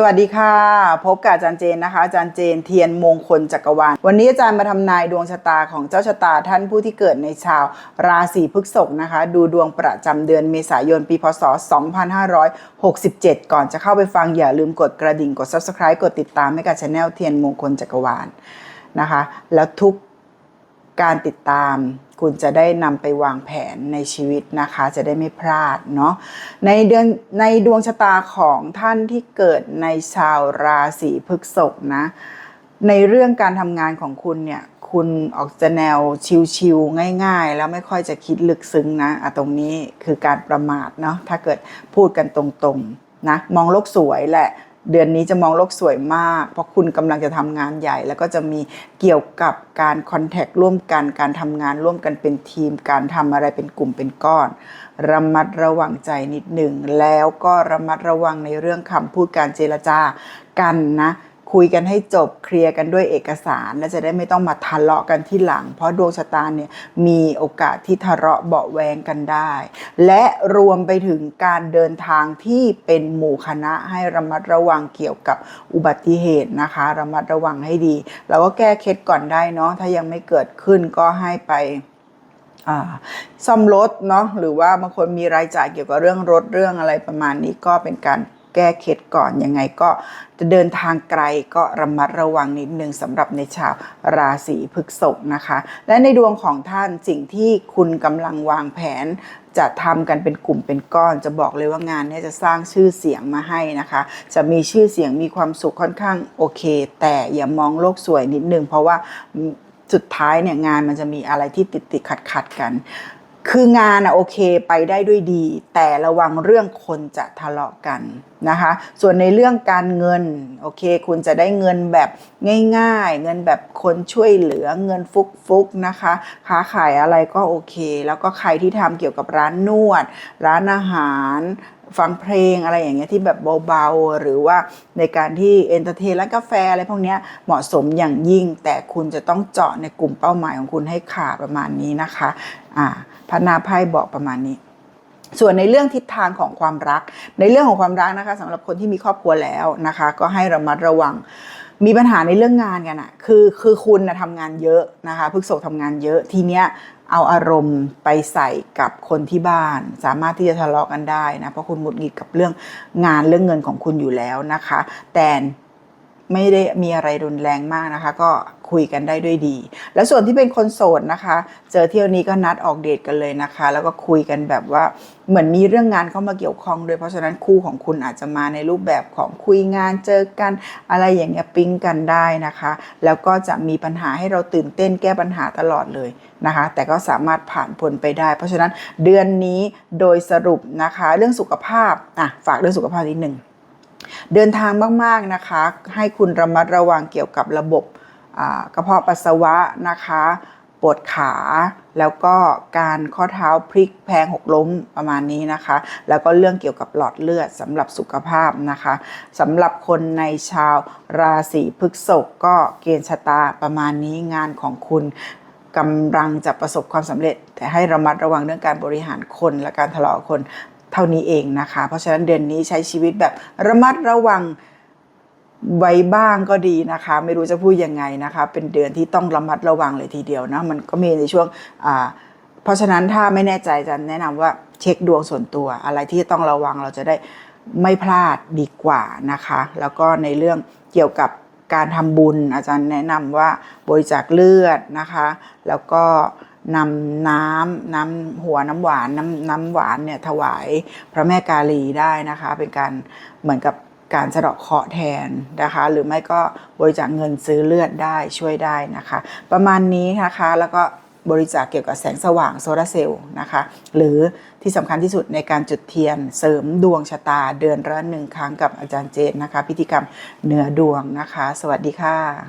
สวัสดีค่ะ พบกับอาจารย์เจนนะคะอาจารย์เจนเทียนมงคลจักรวาลวันนี้อาจารย์มาทำนายดวงชะตาของเจ้าชะตาท่านผู้ที่เกิดในชาว ราศีพฤษภนะคะ ดูดวงประจำเดือนเมษายนปีพศ 2567 ก่อนจะเข้าไปฟังอย่าลืมกดกระดิ่งกด subscribe กดติดตามให้กับช anel เทียนมงคลจักรวาลนะคะ แล้วทุก การติดตามคุณจะได้นำไปวางแผนในชีวิตนะคะ จะได้ไม่พลาดเนาะในเดือนในดวงชะตาของท่านที่เกิดในชาวราศีพฤษภนะ ในเรื่องการทำงานของคุณเนี่ยคุณออกจะแนวชิวๆง่าย ๆ แล้วไม่ค่อยจะคิดลึกซึ้งนะอะตรงนี้คือการประมาทเนาะถ้าเกิดพูดกันตรงๆนะมองโลกสวยแหละ เดือนนี้จะมองโลกสวยมาก เพราะคุณกำลังจะทำงานใหญ่ แล้วก็จะมีเกี่ยวกับการคอนแทคร่วมกัน การทำงานร่วมกันเป็นทีม การทำอะไรเป็นกลุ่มเป็นก้อน ระมัดระวังใจนิดหนึ่ง แล้วก็ระมัดระวังในเรื่องคำพูดการเจรจากันนะ คุยกันให้จบเคลียร์กันด้วยเอกสาร และจะได้ไม่ต้องมาทะเลาะกันที่หลัง เพราะดวงชะตาเนี่ยมีโอกาสที่ทะเลาะเบาแวงกันได้ และรวมไปถึงการเดินทางที่เป็นหมู่คณะให้ระมัดระวังเกี่ยวกับอุบัติเหตุนะคะ ระมัดระวังให้ดี แล้วก็แก้เคล็ดก่อนได้เนาะถ้ายังไม่เกิดขึ้นก็ให้ไปซ่อมรถเนาะหรือว่าบางคนมีรายจ่ายเกี่ยวกับเรื่องรถเรื่องอะไรประมาณนี้ก็เป็นการ แก้เคล็ดก่อนยังไงก็จะเดินทางไกลก็ระมัดระวังนิดนึงสำหรับในชาวราศีพฤษภนะคะ และในดวงของท่านสิ่งที่คุณกำลังวางแผนจะทำกันเป็นกลุ่มเป็นก้อน จะบอกเลยว่างานนี้จะสร้างชื่อเสียงมาให้นะคะ จะมีชื่อเสียงมีความสุขค่อนข้างโอเค แต่อย่ามองโลกสวยนิดนึง เพราะว่าสุดท้ายเนี่ยงานมันจะมีอะไรที่ติดติดขัดขัดกัน คืองานอะโอเคไปได้ด้วยดี แต่ระวังเรื่องคนจะทะเลาะกันนะคะ ส่วนในเรื่องการเงินโอเค คุณจะได้เงินแบบง่าย ๆ เงินแบบคนช่วยเหลือเงินฟุกๆนะคะค้าขายอะไรก็โอเค แล้วก็ใครที่ทำเกี่ยวกับร้านนวด ร้านอาหารฟังเพลงอะไรอย่างเงี้ยที่แบบเบาๆ หรือว่าในการที่เอนเตอร์เทนร้านกาแฟอะไรพวกเนี้ยเหมาะสมอย่างยิ่ง แต่คุณจะต้องเจาะในกลุ่มเป้าหมายของคุณให้ขาดประมาณนี้นะคะ อ่า พระนาไพ่บอกประมาณนี้ ส่วนในเรื่องทิศทางของความรัก ในเรื่องของความรักนะคะสำหรับคนที่มีครอบครัวแล้วนะคะ ก็ให้ระมัดระวังมีปัญหาในเรื่องงานกันอะคือคือคุณนะทำงานเยอะนะคะพฤกษกทำงานเยอะทีเนี้ยเอาอารมณ์ไปใส่กับคนที่บ้าน สามารถที่จะทะเลาะกันได้นะเพราะคุณหงุดหงิดกับเรื่องงานเรื่องเงินของคุณอยู่แล้วนะคะ แต่ ไม่ได้มีอะไรรุนแรงมากนะคะ ก็คุยกันได้ด้วยดี แล้วส่วนที่เป็นคนโสดนะคะ เจอเที่ยวนี้ก็นัดออกเดทกันเลยนะคะ แล้วก็คุยกันแบบว่าเหมือนมีเรื่องงานเข้ามาเกี่ยวข้องด้วยเพราะฉะนั้นคู่ของคุณอาจจะมาในรูปแบบของคุยงานเจอกันอะไรอย่างเงี้ยปิ๊งกันได้นะคะ แล้วก็จะมีปัญหาให้เราตื่นเต้นแก้ปัญหาตลอดเลยนะคะ แต่ก็สามารถผ่านพ้นไปได้ เพราะฉะนั้นเดือนนี้โดยสรุปนะคะ เรื่องสุขภาพอะฝากเรื่องสุขภาพนิดหนึ่ง เดินทางมากๆนะคะ ให้คุณระมัดระวังเกี่ยวกับระบบกระเพาะปัสสาวะนะคะปวดขาแล้วก็การข้อเท้าพลิกแพงหกล้มประมาณนี้นะคะ แล้วก็เรื่องเกี่ยวกับหลอดเลือดสำหรับสุขภาพนะคะสำหรับคนในชาวราศีพฤษภก็เกณฑ์ชะตาประมาณนี้งานของคุณกำลังจะประสบความสำเร็จ แต่ให้ระมัดระวังเรื่องการบริหารคนและการทะเลาะคน เท่านี้เองนะคะ เพราะฉะนั้นเดือนนี้ใช้ชีวิตแบบระมัดระวังไว้บ้างก็ดีนะคะ ไม่รู้จะพูดยังไงนะคะ เป็นเดือนที่ต้องระมัดระวังเลยทีเดียวนะมันก็มีในช่วงอ่าเพราะฉะนั้นถ้าไม่แน่ใจจะแนะนำว่าเช็คดวงส่วนตัว อะไรที่ต้องระวังเราจะได้ไม่พลาดดีกว่านะคะ แล้วก็ในเรื่องเกี่ยวกับการทำบุญอาจารย์แนะนำว่าบริจาคเลือดนะคะ แล้วก็ นำน้ำน้ำหัวน้ำหวานน้ำน้ำหวานเนี่ยถวายพระแม่กาลีได้นะคะ เป็นการเหมือนกับการสะเดาะเคราะห์แทนนะคะ หรือไม่ก็บริจาคเงินซื้อเลือดได้ช่วยได้นะคะ ประมาณนี้นะคะแล้วก็บริจาคเกี่ยวกับแสงสว่างโซลาร์เซลล์นะคะ หรือที่สำคัญที่สุดในการจุดเทียนเสริมดวงชะตาเดือนละหนึ่งครั้งกับอาจารย์เจนนะคะ พิธีกรรมเหนือดวงนะคะ สวัสดีค่ะ